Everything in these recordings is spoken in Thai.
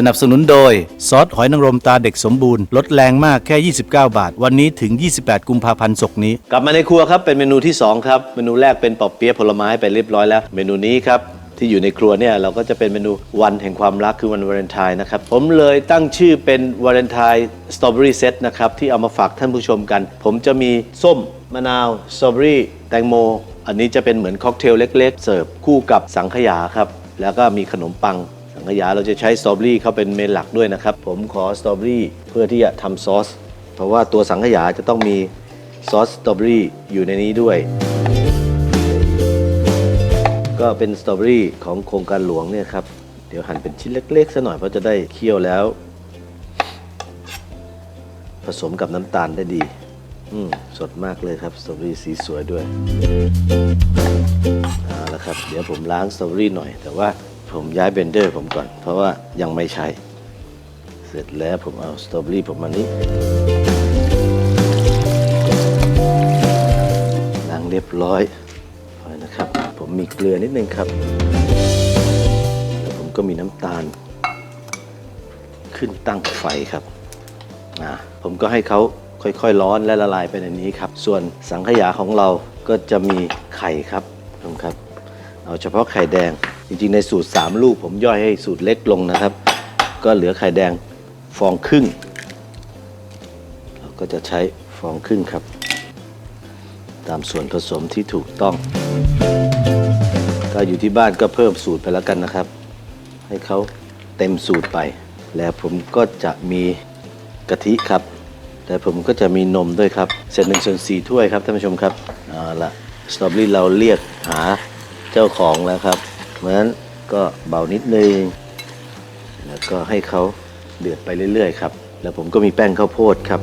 สนับสนุนโดย ซอสหอยนางรมตาเด็กสมบูรณ์ ลดแรงมากแค่ 29 บาท วันนี้ถึง 28 กุมภาพันธ์ศกนี้ กลับมาในครัวครับเป็นเมนูที่สองครับ เมนูแรกเป็นปอบเปี๊ยะผลไม้ไปเรียบร้อยแล้ว เมนูนี้ครับที่อยู่ในครัวเนี่ยเราก็จะเป็นเมนูวันแห่งความรักคือวันวาเลนไทน์นะครับ ผมเลยตั้งชื่อเป็นวาเลนไทน์สตรอเบอรี่เซตนะครับที่เอามาฝากท่านผู้ชมกัน ผมจะมีส้มมะนาวสตรอเบอรี่แตงโม อันนี้จะเป็นเหมือนค็อกเทลเล็ก ๆ เสิร์ฟคู่กับสังขยาครับ แล้วก็มีขนมปัง สังขยาเราจะใช้สตรอเบอรี่เข้าเป็นเมนหลักด้วยนะครับ ผมขอสตรอเบอรี่เพื่อที่จะทำซอส เพราะว่าตัวสังขยาจะต้องมีซอสสตรอเบอรี่อยู่ในนี้ด้วย ก็เป็นสตรอเบอรี่ของโครงการหลวงเนี่ยครับ เดี๋ยวหั่นเป็นชิ้นเล็กๆซะหน่อยเพราะจะได้เคี่ยวแล้ว ผสมกับน้ำตาลได้ดี อืมสดมากเลยครับสตรอเบอรี่สีสวยด้วยเอาละครับ เดี๋ยวผมล้างสตรอเบอรี่หน่อยแต่ว่า ผมย้ายเบนเดอร์ผมก่อน เพราะว่ายังไม่ใช้ เสร็จแล้วผมเอาสตรอเบอรี่ผมมานี้ล้างเรียบร้อยพอนะครับ ผมมีเกลือนิดนึงครับ แล้วผมก็มีน้ำตาล ขึ้นตั้งไฟครับผมก็ให้เขาค่อยๆ ร้อนและละลายไปในนี้ครับ ส่วนสังขยาของเราก็จะมีไข่ครับผมครับ เอาเฉพาะไข่แดง จริงๆ ในสูตร 3 ลูกผมย่อยให้สูตรเล็กลงนะครับ ก็เหลือไข่แดงฟองครึ่ง เราก็จะใช้ฟองครึ่งครับ ตามส่วนผสมที่ถูกต้อง ถ้าอยู่ที่บ้านก็เพิ่มสูตรไปแล้วกันนะครับ ให้เขาเต็มสูตรไป แล้วผมก็จะมีกะทิครับ แต่ผมก็จะมีนมด้วยครับเศษหนึ่งส่วนสี่ถ้วยครับท่านผู้ชมครับเอาละสตรอเบอรี่เราเรียกหาเจ้าของแล้วครับ เพราะฉะนั้นก็เบานิดนึง แล้วก็ให้เขาเดือดไปเรื่อยๆครับ แล้วผมก็มีแป้งข้าวโพดครับ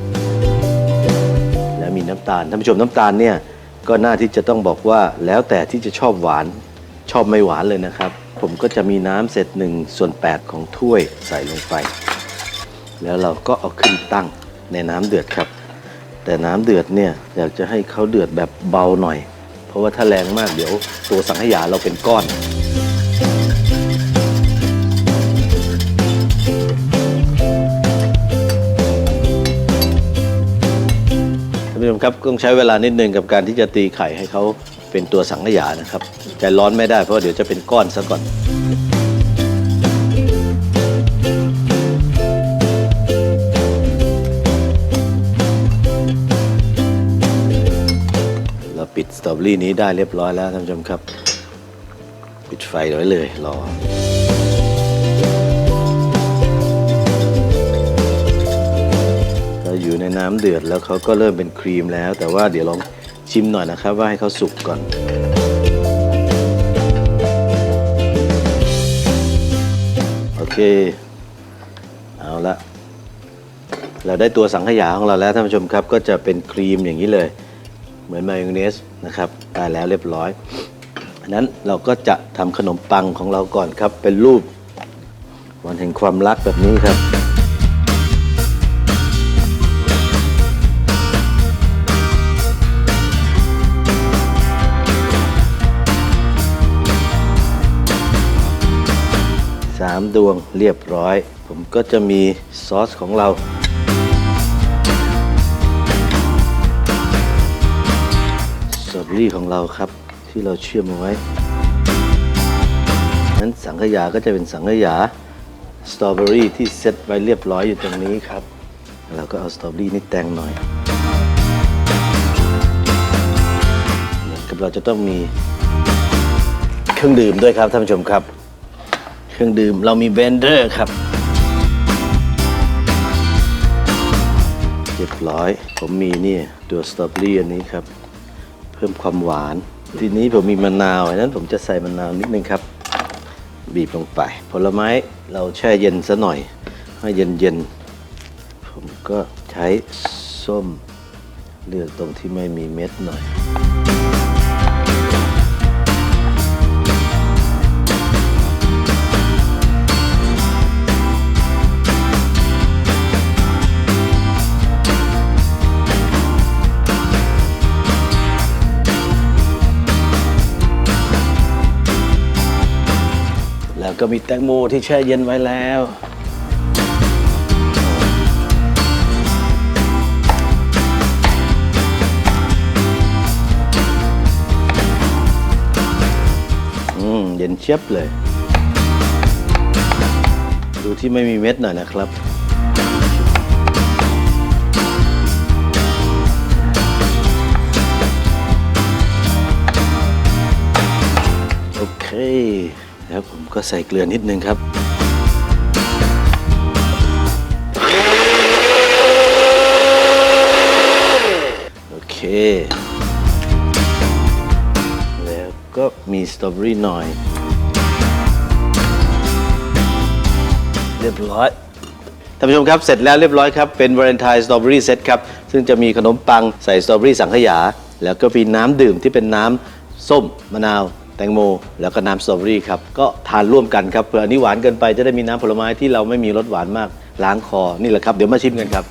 แล้วมีน้ำตาลท่านผู้ชมน้ำตาลเนี่ยก็น่าที่จะต้องบอกว่าแล้วแต่ที่จะชอบหวานชอบไม่หวานเลยนะครับ ผมก็จะมีน้ำเศษหนึ่งส่วน 8 ของถ้วยใส่ลงไป แล้วเราก็เอาขึ้นตั้งในน้ำเดือดครับ แต่น้ำเดือดเนี่ยอยากจะให้เขาเดือดแบบเบาหน่อย เพราะว่าถ้าแรงมากเดี๋ยวตัวสังขยาเราเป็นก้อน ครับต้องใช้เวลานิดนึงกับการที่จะตีไข่ให้เขาเป็นตัวสังขยานะครับใจร้อนไม่ได้เพราะเดี๋ยวจะเป็นก้อนซะก่อน เราปิดสตรอเบอรี่นี้ได้เรียบร้อยแล้วท่านผู้ชมครับ ปิดไฟไว้เลยรอ ในน้ำเดือดแล้วเขาก็เริ่มเป็นครีมแล้ว แต่ว่าเดี๋ยวลองชิมหน่อยนะครับ ว่าให้เขาสุกก่อนโอเค เอาละเราได้ตัวสังขยาของเราแล้วท่านผู้ชมครับ ก็จะเป็นครีมอย่างนี้เลย เหมือนมายองเนสนะครับได้แล้วเรียบร้อยอันนั้นเราก็จะทำขนมปังของเราก่อนครับเป็นรูปวันแห่งความรักแบบนี้ครับ สามดวงเรียบร้อย ผมก็จะมีซอสของเรา สตรอเบอรี่ของเราครับ ที่เราเชื่อมเอาไว้ นั้นสังขยาก็จะเป็นสังขยา สตรอเบอรี่ที่เซตไว้เรียบร้อยอยู่ตรงนี้ครับ เราก็เอาสตรอเบอรี่นี่แต่งหน่อยเหมือนกับเราจะต้องมีเครื่องดื่มด้วยครับท่านผู้ชมครับ เครื่องดื่ม เรามีเบนเดอร์ครับเรียบร้อย ผมมีนี่ตัวสตรอเบอรี่อันนี้ครับ เพิ่มความหวาน ทีนี้ผมมีมะนาวอันนั้นผมจะใส่มะนาวนิดนึงครับ บีบลงไป ผลไม้เราแช่เย็นซะหน่อย ให้เย็นเย็นผมก็ใช้ส้มเลือกตรงที่ไม่มีเม็ดหน่อย ก็มีแตงโมที่แช่เย็นไว้แล้ว อืม เย็นเชียบเลย ดูที่ไม่มีเม็ดหน่อยนะครับ ก็ใส่เกลือนิดนึงครับ โอเค แล้วก็มีสตรอเบอรี่หน่อย เรียบร้อยท่านผู้ชมครับ เสร็จแล้วเรียบร้อยครับ เป็นวาเลนไทน์สตรอเบอรี่เซตครับ ซึ่งจะมีขนมปังใส่สตรอเบอรี่สังขยา แล้วก็มีน้ำดื่มที่เป็นน้ำส้มมะนาว แตงโม แล้วก็น้ำสตรอเบอรี่ครับ ก็ทานร่วมกันครับเผื่ออันนี้หวานเกินไปจะได้มีน้ำผลไม้ที่เราไม่มีรสหวานมากล้างคอนี่แหละครับ เดี๋ยวมาชิมกันครับ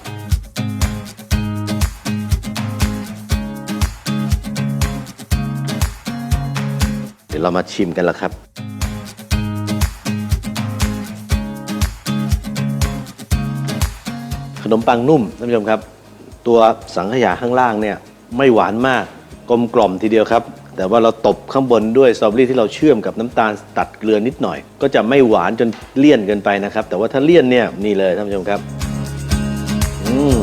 เดี๋ยวเรามาชิมกันละครับ ขนมปังนุ่มท่านผู้ชมครับ ตัวสังขยาข้างล่างเนี่ยไม่หวานมากกลมกล่อมทีเดียวครับ แต่ว่าเราตบข้างบนด้วยสตรอเบอรี่ที่เราเชื่อมกับน้ำตาลตัดเกลือนิดหน่อย ก็จะไม่หวานจนเลี่ยนเกินไปนะครับ แต่ว่าถ้าเลี่ยนเนี่ยนี่เลยท่านผู้ชมครับอืม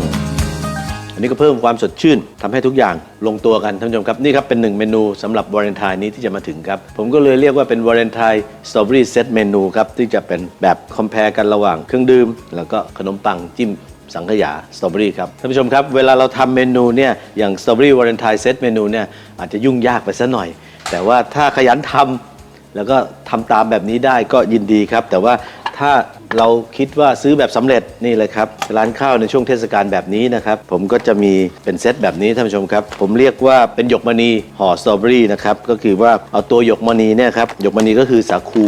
อันนี้ก็เพิ่มความสดชื่นทำให้ทุกอย่างลงตัวกันท่านผู้ชมครับนี่ครับเป็นหนึ่งเมนูสำหรับวาเลนไทน์นี้ที่จะมาถึงครับ ผมก็เลยเรียกว่าเป็นวาเลนไทน์สตรอเบอรี่เซตเมนูครับที่จะเป็นแบบคอมเพลกันระหว่างเครื่องดื่มแล้วก็ขนมปังจิ้ม สังขยาสตรอเบอรี่ครับท่านผู้ชมครับ เวลาเราทำเมนูเนี่ยอย่างสตรอเบอรี่วาเลนไทน์เซตเมนูเนี่ยอาจจะยุ่งยากไปซะหน่อย แต่ว่าถ้าขยันทำแล้วก็ทำตามแบบนี้ได้ก็ยินดีครับ แต่ว่าถ้าเราคิดว่าซื้อแบบสำเร็จนี่เลยครับ ร้านข้าวในช่วงเทศกาลแบบนี้นะครับ ผมก็จะมีเป็นเซตแบบนี้ท่านผู้ชมครับ ผมเรียกว่าเป็นหยกมณีห่อสตรอเบอรี่นะครับ ก็คือว่าเอาตัวหยกมณีเนี่ยครับหยกมณีก็คือสาคู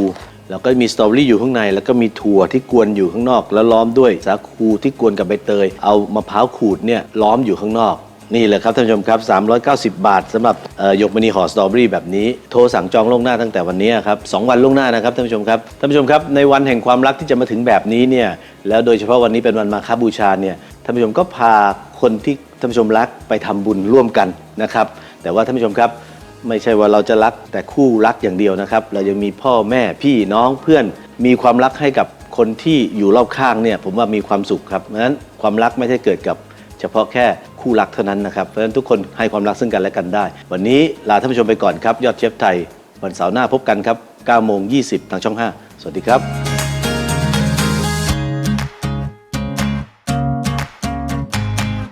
แล้วก็มีสตรอเบอรี่อยู่ข้างใน แล้วก็มีถั่วที่กวนอยู่ข้างนอก แล้วล้อมด้วยสาคูที่กวนกับใบเตย เอามะพร้าวขูดเนี่ยล้อมอยู่ข้างนอกนี่แหละครับท่านผู้ชมครับ 390 บาทสำหรับยกมณีห่อสตรอเบอรี่แบบนี้ โทรสั่งจองล่วงหน้าตั้งแต่วันนี้ครับสองวันล่วงหน้านะครับท่านผู้ชมครับท่านผู้ชมครับในวันแห่งความรักที่จะมาถึงแบบนี้เนี่ยแล้วโดยเฉพาะวันนี้เป็นวันมาฆบูชาเนี่ยท่านผู้ชมก็พาคนที่ท่านผู้ชมรักไปทำบุญร่วมกันนะครับแต่ว่าท่านผู้ชมครับ ไม่ใช่ว่าเราจะรักแต่คู่รักอย่างเดียวนะครับ เรายังมีพ่อแม่พี่น้องเพื่อน มีความรักให้กับคนที่อยู่รอบข้างเนี่ยผมว่ามีความสุขครับเพราะฉะนั้นความรักไม่ใช่เกิดกับเฉพาะแค่คู่รักเท่านั้นนะครับเพราะฉะนั้นทุกคนให้ความรักซึ่งกันและกันได้ วันนี้ลาท่านผู้ชมไปก่อนครับ ยอดเชฟไทย วันเสาร์หน้าพบกันครับ9โมง20 ทางช่อง 5 สวัสดีครับ